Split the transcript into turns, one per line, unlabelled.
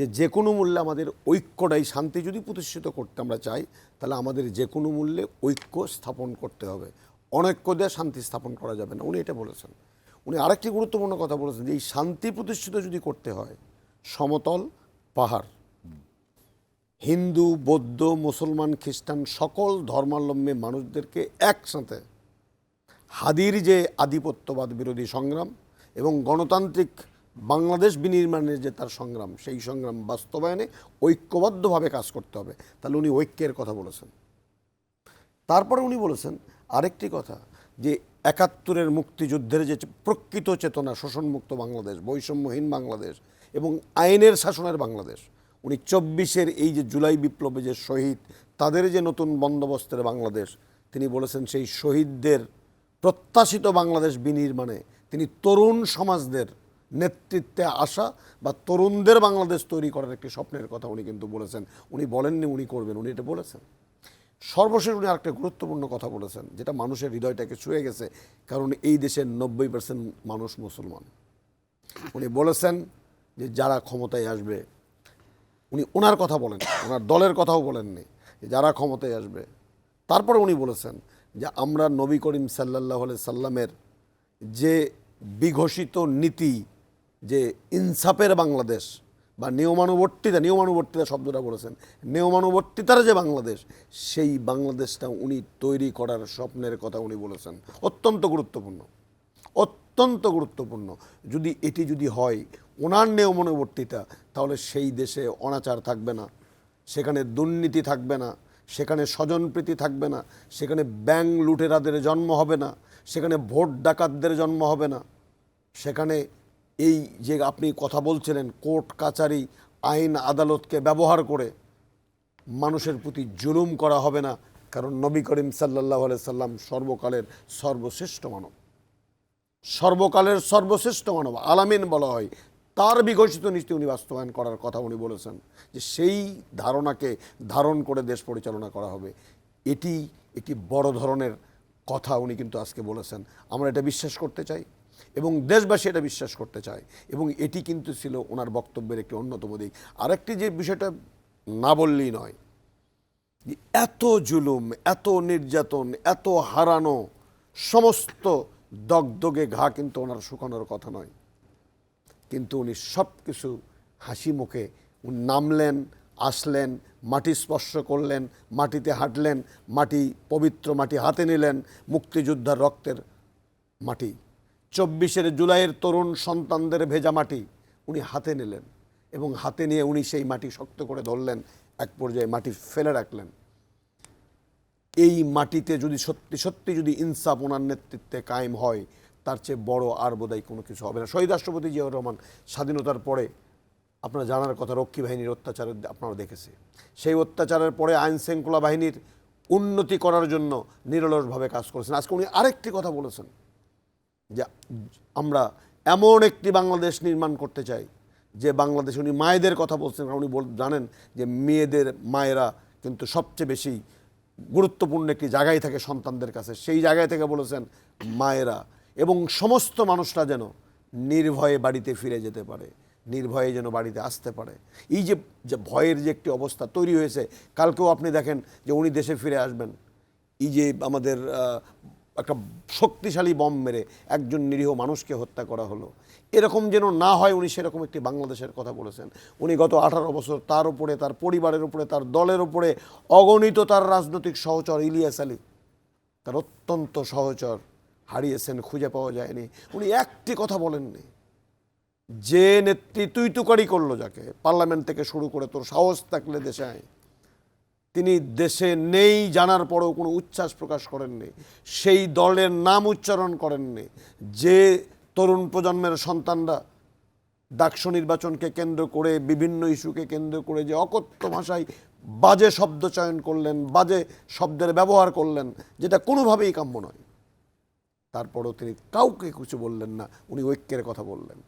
যে যে কোনো মূল্যে আমাদের ঐক্যটাই, শান্তি যদি প্রতিষ্ঠিত করতে আমরা চাই, তাহলে আমাদের যে কোনো মূল্যে ঐক্য স্থাপন করতে হবে। অনৈক্য দিয়ে শান্তি স্থাপন করা যাবে না। উনি এটা বলেছেন। উনি আরেকটি গুরুত্বপূর্ণ কথা বলেছেন যে এই শান্তি প্রতিষ্ঠিত যদি করতে হয়, সমতল পাহাড়, হিন্দু, বৌদ্ধ, মুসলমান, খ্রিস্টান সকল ধর্মাবলম্বী মানুষদেরকে একসাথে হাদির যে আধিপত্যবাদ বিরোধী সংগ্রাম এবং গণতান্ত্রিক বাংলাদেশ বিনির্মাণের যে তার সংগ্রাম, সেই সংগ্রাম বাস্তবায়নে ঐক্যবদ্ধভাবে কাজ করতে হবে। তাহলে উনি ঐক্যের কথা বলেছেন। তারপরে উনি বলেছেন আরেকটি কথা, যে একাত্তরের মুক্তিযুদ্ধের যে প্রকৃত চেতনা, শোষণমুক্ত বাংলাদেশ, বৈষম্যহীন বাংলাদেশ এবং আইনের শাসনের বাংলাদেশ, উনি চব্বিশের এই যে জুলাই বিপ্লবে যে শহীদ, তাদের যে নতুন বন্দোবস্তের বাংলাদেশ, তিনি বলেছেন সেই শহীদদের প্রত্যাশিত বাংলাদেশ বিনির্মাণে তিনি তরুণ সমাজদের নেতৃত্বে আসা বা তরুণদের বাংলাদেশ তৈরি করার একটি স্বপ্নের কথা উনি কিন্তু বলেছেন। উনি বলেননি, উনি করবেন, উনি এটা বলেছেন। সর্বশেষ উনি আরেকটা গুরুত্বপূর্ণ কথা বলেছেন, যেটা মানুষের হৃদয়টাকে ছুঁয়ে গেছে, কারণ এই দেশের নব্বই পার্সেন্ট মানুষ মুসলমান। উনি বলেছেন যে যারা ক্ষমতায় আসবে, উনি ওনার কথা বলেন ওনার দলের কথাও বলেননি যারা ক্ষমতায় আসবে। তারপরে উনি বলেছেন যে আমরা নবী করিম সাল্লাহ সাল্লামের যে বিঘোষিত নীতি যে ইনসাফের বাংলাদেশ বা নিয়মানুবর্তিতা নিয়মানুবর্তিতা শব্দটা বলেছেন, নিয়মানুবর্তিতার যে বাংলাদেশ, সেই বাংলাদেশটা উনি তৈরি করার স্বপ্নের কথা উনি বলেছেন। অত্যন্ত গুরুত্বপূর্ণ। অত্যন্ত গুরুত্বপূর্ণ। যদি এটি যদি হয়, ওনার নিয়মানুবর্তিতা, তাহলে সেই দেশে অনাচার থাকবে না, সেখানে দুর্নীতি থাকবে না, সেখানে স্বজনপ্রীতি থাকবে না, সেখানে ব্যাংক লুটেরাদের জন্ম হবে না, সেখানে ভোট ডাকাতদের জন্ম হবে না, সেখানে এই যে আপনি কথা বলছিলেন, কোর্ট, কাচারি, আইন, আদালতকে ব্যবহার করে মানুষের প্রতি জুলুম করা হবে না, কারণ নবী করিম সাল্লাহ সাল্লাম সর্বকালের সর্বশ্রেষ্ঠ মানব। সর্বকালের সর্বশ্রেষ্ঠ মানব, আলামিন বলা হয়। তার বিকশিত নীতি উনি বাস্তবায়ন করার কথা উনি বলেছেন, যে সেই ধারণাকে ধারণ করে দেশ পরিচালনা করা হবে। এটি একটি বড় ধরনের কথা উনি কিন্তু আজকে বলেছেন। আমরা এটা বিশ্বাস করতে চাই। এবং দেশবাসী এটা বিশ্বাস করতে চায়। এবং এটি কিন্তু ছিল ওনার বক্তব্যের একটি অন্যতম দিক। আরেকটি যে বিষয়টা না বললেই নয় এত জুলুম, এত নির্যাতন, এত হারানো সমস্ত দগদগে ঘা কিন্তু ওনার শুকানোর কথা নয়। কিন্তু উনি সব কিছু হাসি মুখে নামলেন, আসলেন, মাটি স্পর্শ করলেন, মাটিতে হাঁটলেন, মাটি পবিত্র মাটি হাতে নিলেন, মুক্তিযোদ্ধার রক্তের মাটি। চব্বিশের জুলাইয়ের তরুণ সন্তানদের ভেজা মাটি উনি হাতে নিলেন এবং হাতে নিয়ে উনি সেই মাটি শক্ত করে ধরলেন, এক পর্যায়ে মাটি ফেলে রাখলেন। এই মাটিতে যদি সত্যি সত্যি যদি ইনসাফ ওনার নেতৃত্বে কায়েম হয়, তার চেয়ে বড় আর বোধহয় কোনো কিছু হবে না। শহীদ রাষ্ট্রপতি জিয়াউর রহমান স্বাধীনতার পরে আপনারা জানার কথা, রক্ষী বাহিনীর অত্যাচারের আপনারা দেখেছে সেই অত্যাচারের পরে আইন শৃঙ্খলা বাহিনীর উন্নতি করার জন্য নিরলসভাবে কাজ করেছেন। আজকে উনি আরেকটি কথা বলেছেন। যে, আমরা এমন একটি বাংলাদেশ নির্মাণ করতে চাই, যে বাংলাদেশ উনি মায়েদের কথা বলছেন, কারণ উনি জানেন যে মেয়েদের, মায়েরা কিন্তু সবচেয়ে বেশি গুরুত্বপূর্ণ একটি জায়গায় থাকে সন্তানদের কাছে। সেই জায়গায় থেকে বলেছেন মায়েরা। এবং সমস্ত মানুষরা যেন নির্ভয়ে বাড়িতে ফিরে যেতে পারে, নির্ভয়ে যেন বাড়িতে আসতে পারে। এই যে যে ভয়ের যে একটি অবস্থা তৈরি হয়েছে, কালকেও আপনি দেখেন যে উনি দেশে ফিরে আসবেন। এই যে আমাদের একটা শক্তিশালী বম মেরে একজন নিরীহ মানুষকে হত্যা করা হলো। এরকম যেন না হয় উনি সেরকম একটি বাংলাদেশের কথা বলেছেন। উনি গত আঠারো বছর তার উপরে, তার পরিবারের উপরে, তার দলের উপরে অগণিত তার রাজনৈতিক সহচর ইলিয়াস আলী, তার অত্যন্ত সহচর হারিয়েছেন খুঁজে পাওয়া যায়নি। উনি একটি কথা বলেননি। যে নেত্রী তুই তুকারি করল যাকে, পার্লামেন্ট থেকে শুরু করে তোর সাহস থাকলে দেশে আয়। তিনি দেশে নেই জানার পরেও কোনো উচ্ছ্বাস প্রকাশ করেননি। সেই দলের নাম উচ্চারণ করেননি। যে তরুণ প্রজন্মের সন্তানরা ডাকসু নির্বাচনকে কেন্দ্র করে, বিভিন্ন ইস্যুকে কেন্দ্র করে যে অকথ্য ভাষায় বাজে শব্দ চয়ন করলেন, বাজে শব্দের ব্যবহার করলেন, যেটা কোনোভাবেই কাম্য নয়। তারপরও তিনি কাউকে কিছু বললেন না, উনি ঐক্যের কথা বললেন।